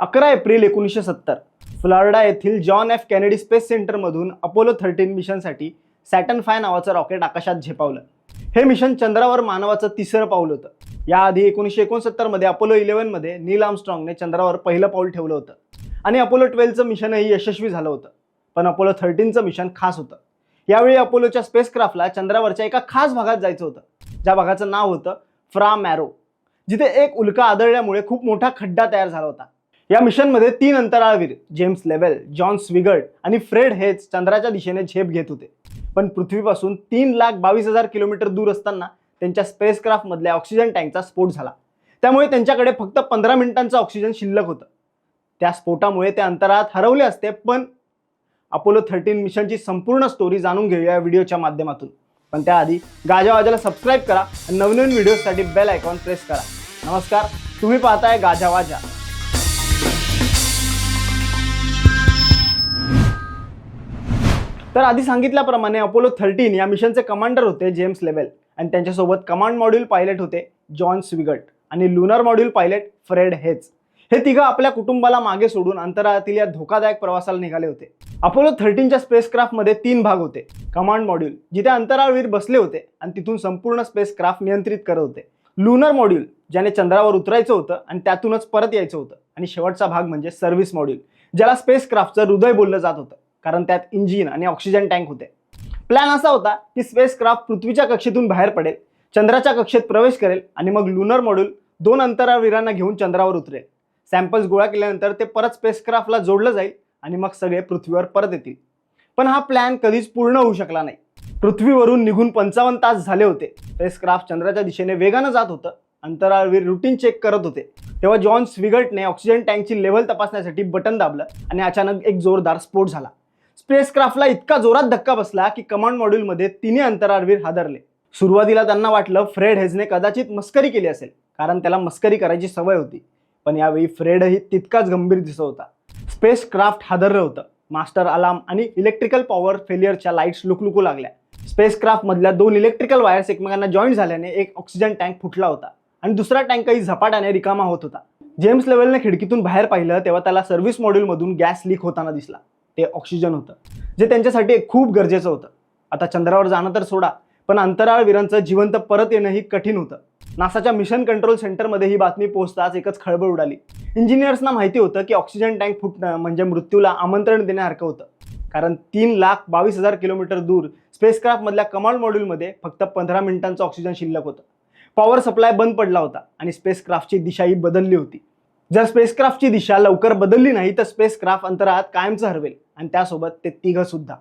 अकरा एप्रिल एकोणीसशे सत्तर. फ्लॉरिडा येथील जॉन एफ कॅनेडी स्पेस सेंटरमधून अपोलो थर्टीन मिशनसाठी सॅटन फाय नावाचं रॉकेट आकाशात झेपावलं. हे मिशन चंद्रावर मानवाचं तिसरं पाऊल होतं. याआधी एकोणीसशे एकोणसत्तरमध्ये अपोलो इलेव्हनमध्ये नील आमस्ट्रॉंगने चंद्रावर पहिलं पाऊल ठेवलं होतं. आणि अपोलो ट्वेल्वचं मिशनही यशस्वी झालं होतं. पण अपोलो थर्टीनचं मिशन खास होतं. यावेळी अपोलोच्या स्पेसक्राफ्टला चंद्रावरच्या एका खास भागात जायचं होतं. ज्या भागाचं नाव होतं फ्रा मॅरो जिथे एक उल्का आदळल्यामुळे खूप मोठा खड्डा तयार झाला होता. या मिशनमध्ये तीन अंतराळवीर जेम्स लेवेल जॉन स्विगर्ड आणि फ्रेड हेच चंद्राच्या दिशेने झेप घेत होते. पण पृथ्वीपासून तीन लाख बावीस हजार किलोमीटर दूर असताना त्यांच्या स्पेसक्राफ्टमधल्या ऑक्सिजन टँकचा स्फोट झाला. त्यामुळे त्यांच्याकडे फक्त पंधरा मिनिटांचं ऑक्सिजन शिल्लक होतं. त्या स्फोटामुळे ते अंतराळात हरवले असते पण अपोलो थर्टीन मिशनची संपूर्ण स्टोरी जाणून घेऊया या व्हिडिओच्या माध्यमातून. पण त्याआधी गाजावाजाला सबस्क्राईब करा आणि नवनवीन व्हिडिओसाठी बेल आयकॉन प्रेस करा. नमस्कार तुम्ही पाहताय गाजावाजा तर आधी सांगितल्याप्रमाणे अपोलो थर्टीन या मिशनचे कमांडर होते जेम्स लेवेल. आणि त्यांच्यासोबत कमांड मॉड्यूल पायलट होते जॉन स्विगट आणि लुनर मॉड्यूल पायलट फ्रेड हेच हे तिघं आपल्या कुटुंबाला मागे सोडून अंतराळातील या धोकादायक प्रवासाला निघाले होते. अपोलो थर्टीनच्या स्पेसक्राफ्टमध्ये तीन भाग होते. कमांड मॉड्यूल जिथे अंतराळवीर बसले होते आणि तिथून संपूर्ण स्पेसक्राफ्ट नियंत्रित करत होते. लुनर मॉड्यूल ज्याने चंद्रावर उतरायचं होतं आणि त्यातूनच परत यायचं होतं. आणि शेवटचा भाग म्हणजे सर्व्हिस मॉड्यूल ज्याला स्पेसक्राफ्टचं हृदय बोललं जात होतं. कारण त्यात इंजिन आणि ऑक्सिजन टँक होते. प्लॅन असा होता की स्पेसक्राफ्ट पृथ्वीच्या कक्षेतून बाहेर पडेल चंद्राच्या कक्षेत प्रवेश करेल आणि मग लुनर मॉड्यूल दोन अंतराळवीरांना घेऊन चंद्रावर उतरेल. सॅम्पल्स गोळा केल्यानंतर ते परत स्पेसक्राफ्टला जोडलं जाईल आणि मग सगळे पृथ्वीवर परत येतील. पण हा प्लॅन कधीच पूर्ण होऊ शकला नाही. पृथ्वीवरून निघून पंचावन्न तास झाले होते. स्पेसक्राफ्ट चंद्राच्या दिशेने वेगानं जात होतं. अंतराळवीर रुटीन चेक करत होते. तेव्हा जॉन स्विगर्टने ऑक्सिजन टँकची लेव्हल तपासण्यासाठी बटन दाबलं आणि अचानक एक जोरदार स्फोट झाला. स्पेसक्राफ्टला इतका जोरात धक्का बसला की कमांड मॉड्यूलमध्ये तिन्ही अंतराळवीर हादरले. सुरुवातीला त्यांना वाटलं फ्रेड हेजने कदाचित मस्करी केली असेल कारण त्याला मस्करी करायची सवय होती. पण यावेळी फ्रेडही तितकाच गंभीर दिसत होता. स्पेसक्राफ्ट हादरलं होतं. मास्टर अलार्म आणि इलेक्ट्रिकल पॉवर फेलियरच्या लाईट्स लुकलुकू लागल्या. स्पेसक्राफ्टमधल्या दोन इलेक्ट्रिकल वायर्स एकमेकांना जॉईंट झाल्याने एक ऑक्सिजन टँक फुटला होता आणि दुसरा टँकही झपाट्याने रिकामा होत होता. जेम्स लेवलने खिडकीतून बाहेर पाहिलं तेव्हा त्याला सर्व्हिस मॉड्यूलमधून गॅस लीक होताना दिसला. ते ऑक्सिजन होतं जे त्यांच्यासाठी खूप गरजेचं होतं. आता चंद्रावर जाणं तर सोडा पण अंतराळवीरांचं जिवंत परत येणंही कठीण होतं. नासाच्या मिशन कंट्रोल सेंटरमध्ये ही बातमी पोहोचताच एकच खळबळ उडाली. इंजिनियर्सना माहिती होतं की ऑक्सिजन टँक फुटणं म्हणजे मृत्यूला आमंत्रण देण्यासारखं होतं. कारण तीन लाख बावीस हजार किलोमीटर दूर स्पेसक्राफ्टमधल्या कमांड मॉड्यूलमध्ये फक्त पंधरा मिनिटांचं ऑक्सिजन शिल्लक होतं. पॉवर सप्लाय बंद पडला होता आणि स्पेसक्राफ्टची दिशाही बदलली होती. जर स्पेसक्राफ्टची दिशा लवकर बदलली नाही तर स्पेसक्राफ्ट अंतराळात कायमचं हरवेल. आणि त्यासोबत ते तिघं सुद्धा.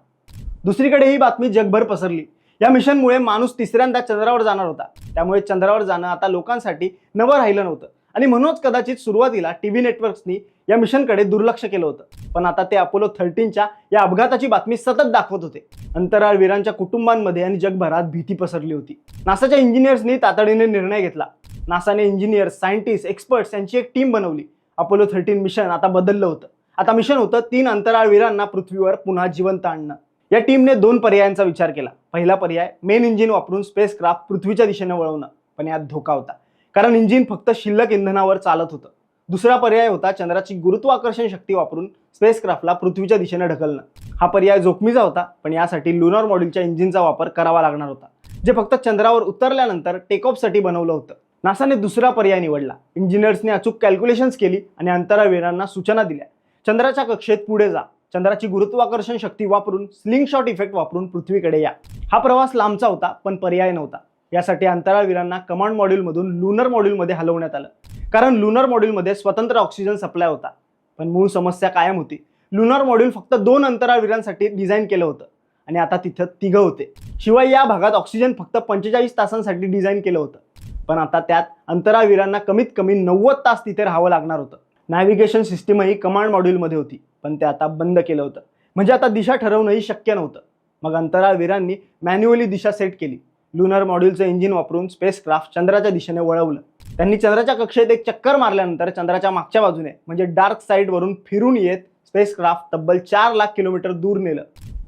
दुसरीकडे ही बातमी जगभर पसरली. या मिशनमुळे माणूस तिसऱ्यांदा चंद्रावर जाणार होता. त्यामुळे चंद्रावर जाणं आता लोकांसाठी नवं राहिलं नव्हतं. आणि म्हणूनच कदाचित सुरुवातीला टी व्ही नेटवर्क्सनी या मिशनकडे दुर्लक्ष केलं होतं. पण आता ते अपोलो थर्टीनच्या या अपघाताची बातमी सतत दाखवत होते. अंतराळवीरांच्या कुटुंबांमध्ये आणि जगभरात भीती पसरली होती. नासाच्या इंजिनियर्सनी तातडीने निर्णय घेतला. नासाने इंजिनियर्स सायंटिस्ट एक्सपर्ट्स यांची एक टीम बनवली. अपोलो थर्टीन मिशन आता बदललं होतं. आता मिशन होतं तीन अंतराळवीरांना पृथ्वीवर पुन्हा जिवंत आणणं. या टीमने दोन पर्यायांचा विचार केला. पहिला पर्याय मेन इंजिन वापरून स्पेसक्राफ्ट पृथ्वीच्या दिशेने वळवणं पण यात धोका होता. कारण इंजिन फक्त शिल्लक इंधनावर चालत होतं. दुसरा पर्याय होता चंद्राची गुरुत्वाकर्षण शक्ती वापरून स्पेसक्राफ्टला पृथ्वीच्या दिशेने ढकलणं. हा पर्याय जोखमीचा होता पण यासाठी लुनॉर मॉड्यूलच्या इंजिनचा वापर करावा लागणार होता जे फक्त चंद्रावर उतरल्यानंतर टेकऑफसाठी बनवलं होतं. नासाने दुसरा पर्याय निवडला. इंजिनियर्सने अचूक कॅल्क्युलेशन्स केली आणि अंतराळवीरांना सूचना दिल्या. चंद्राच्या कक्षेत पुढे जा. चंद्राची गुरुत्वाकर्षण शक्ती वापरून स्लिंग शॉट इफेक्ट वापरून पृथ्वीकडे या. हा प्रवास लांबचा होता पण पर्याय नव्हता. यासाठी अंतराळवीरांना कमांड मॉड्यूलमधून लुनर मॉड्यूलमध्ये हलवण्यात आलं. कारण लुनर मॉड्यूलमध्ये स्वतंत्र ऑक्सिजन सप्लाय होता. पण मूळ समस्या कायम होती. लुनर मॉड्यूल फक्त दोन अंतराळवीरांसाठी डिझाईन केलं होतं. आणि आता तिथं तिघं होते. शिवाय या भागात ऑक्सिजन फक्त पंचेचाळीस तासांसाठी डिझाईन केलं होतं. पण आता त्यात अंतराळवीरांना कमीत कमी नव्वद तास तिथे राहावं लागणार होतं. नॅव्हिगेशन सिस्टीमही कमांड मॉड्यूलमध्ये होती पण ते आता बंद केलं होतं. म्हणजे आता दिशा ठरवणंही शक्य नव्हतं. मग अंतराळवीरांनी मॅन्युअली दिशा सेट केली. लुनर मॉड्यूलचं इंजिन वापरून स्पेसक्राफ्ट चंद्राच्या दिशेने वळवलं. त्यांनी चंद्राच्या कक्षेत एक चक्कर मारल्यानंतर चंद्राच्या मागच्या बाजूने म्हणजे डार्क साईडवरून फिरून येत स्पेसक्राफ्ट तब्बल चार लाख किलोमीटर दूर नेलं.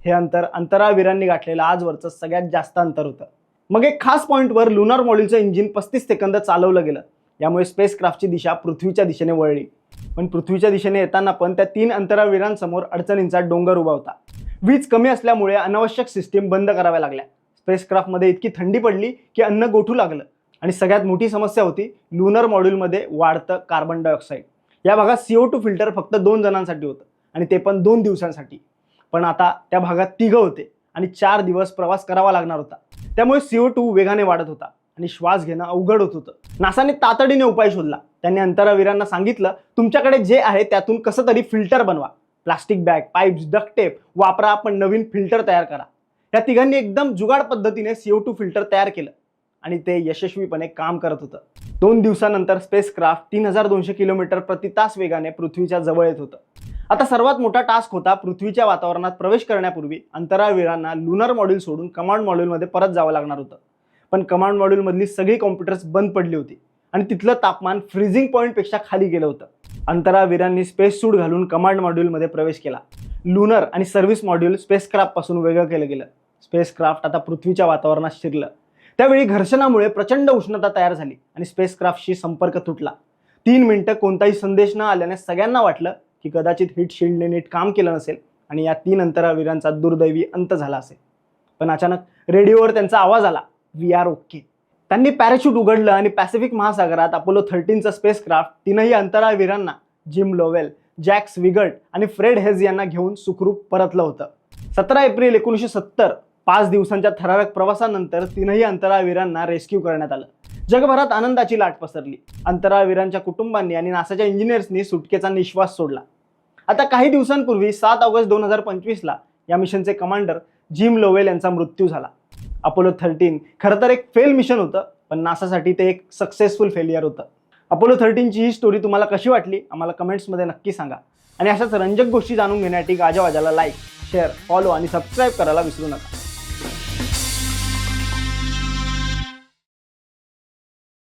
हे अंतर अंतराळवीरांनी गाठलेलं आजवरचं सगळ्यात जास्त अंतर होतं. मग एक खास पॉईंटवर लुनार मॉड्यूलचं इंजिन पस्तीस सेकंद चालवलं गेलं. यामुळे स्पेसक्राफ्टची दिशा पृथ्वीच्या दिशेने वळली. पण पृथ्वीच्या दिशेने येताना पण त्या तीन अंतराळवीरांसमोर अडचणींचा डोंगर उभा होता. वीज कमी असल्यामुळे अनावश्यक सिस्टीम बंद कराव्या लागल्या. स्पेसक्राफ्टमध्ये इतकी थंडी पडली की अन्न गोठू लागलं. आणि सगळ्यात मोठी समस्या होती लुनर मॉड्यूलमध्ये वाढतं कार्बन डायऑक्साईड या भागात सीओ टू फिल्टर फक्त दोन जणांसाठी होतं आणि ते पण दोन दिवसांसाठी. पण आता त्या भागात तिघं होते आणि चार दिवस प्रवास करावा लागणार होता. त्यामुळे सीओ टू वेगाने वाढत होता आणि श्वास घेणं अवघड होत होतं. नासाने तातडीने उपाय शोधला. त्यांनी अंतरावीरांना सांगितलं तुमच्याकडे जे आहे त्यातून कसं तरी फिल्टर बनवा. प्लास्टिक बॅग पाईप्स डकटेप वापरा पण नवीन फिल्टर तयार करा. या तिघांनी एकदम जुगाड पद्धतीने सीओ टू फिल्टर तयार केलं. आणि ते यशस्वीपणे काम करत होतं. दोन दिवसानंतर स्पेस क्राफ्ट तीन हजार दोनशे किलोमीटर प्रति तास वेगाने पृथ्वीच्या जवळ येत होतं. आता सर्वात मोठा टास्क होता पृथ्वीच्या वातावरणात प्रवेश करण्यापूर्वी अंतराळवीरांना लुनर मॉड्यूल सोडून कमांड मॉड्यूलमध्ये परत जावं लागणार होतं. पण कमांड मॉड्यूलमधली सगळी कॉम्प्युटर्स बंद पडली होती. आणि तिथलं तापमान फ्रीझिंग पॉईंटपेक्षा खाली गेलं होतं. अंतरावीरांनी स्पेस सूट घालून कमांड मॉड्यूलमध्ये प्रवेश केला. लुनर आणि सर्व्हिस मॉड्यूल स्पेसक्राफ्टपासून वेगळं केलं गेलं. स्पेसक्राफ्ट आता पृथ्वीच्या वातावरणात शिरलं. त्यावेळी घर्षणामुळे प्रचंड उष्णता तयार झाली आणि स्पेसक्राफ्टशी संपर्क तुटला. तीन मिनिटं कोणताही संदेश न आल्याने सगळ्यांना वाटलं की कदाचित हिट शिल्डने नीट काम केलं नसेल आणि या तीन अंतरावीरांचा दुर्दैवी अंत झाला असेल. पण अचानक रेडिओवर त्यांचा आवाज आला. वी आर ओके त्यांनी पॅराशूट उघडलं आणि पॅसिफिक महासागरात अपोलो थर्टीनचं स्पेसक्राफ्ट तीनही अंतराळवीरांना जिम लोवेल जॅक्स विगट आणि फ्रेड हेज यांना घेऊन सुखरूप परतलं होतं. सतरा एप्रिल एकोणीसशे सत्तर पाच दिवसांच्या थरारक प्रवासानंतर तीनही अंतराळवीरांना रेस्क्यू करण्यात आलं. जगभरात आनंदाची लाट पसरली. अंतराळवीरांच्या कुटुंबांनी आणि नासाच्या इंजिनियर्सनी सुटकेचा निश्वास सोडला. आता काही दिवसांपूर्वी सात ऑगस्ट दोन हजार पंचवीसला या मिशनचे कमांडर जिम लोवेल यांचा मृत्यू झाला. Apollo thirteen. खरं तर एक फेल मिशन होतं पण नासासाठी ते एक सक्सेसफुल फेलियर होतं. अपोलो थर्टीनची ही स्टोरी तुम्हाला कशी वाटली? आम्हाला कमेंट्समध्ये नक्की सांगा. आणि अशाच रंजक गोष्टी जाणून घेण्यासाठी गाजावाजाला लाईक शेअर फॉलो आणि सबस्क्राईब करायला विसरू नका.